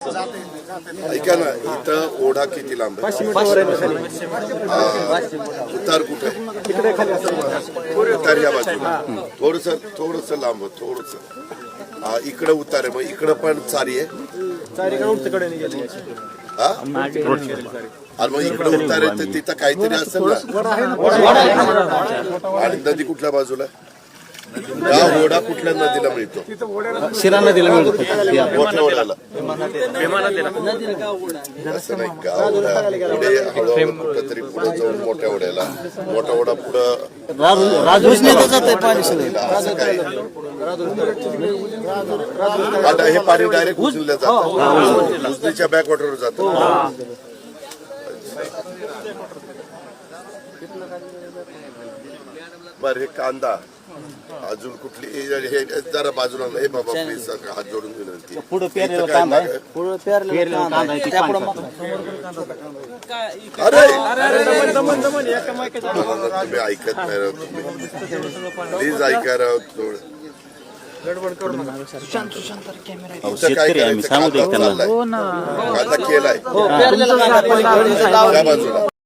ऐका ना इथं ओढा किती लांब आहे. उतार कुठे उतार या बाजूला. थोडस थोडस लांब थोडस. हा इकडे उतार आहे मग इकडं पण चारी आहे? हा? आणि मग इकडे उतार आहे तर तिथं काहीतरी असेल ना? आणि नदी कुठल्या बाजूला? हा ओढा कुठल्या नदीला मिळतो? शिरा नदीला मिळतो. मोठ्या ओढ्याला असं नाही गाव ओढा पुढे हळूहळू कुठंतरी पुढे जाऊन मोठ्या ओढ्याला मोठा ओढा पुढं असं काय आता हे पाणी डायरेक्ट उचललं जातं. उजनीच्या बॅकवॉटरवर जातं. बर हे कांदा अजून कुठली हे हे जरा बाजूला हे बाबा प्लीज हात जोडून विनंती पुढं इथं पेरलेला काय कांदा मागं? आहे पुढं पेरलेला कांदा आहे त्यापुढं मग अरे तुम्ही ऐकत नाही राव तुम्ही प्लीज ऐका राव थोडं काय करायचं? कांदा चाललाय. कांदा केलाय त्या बाजूला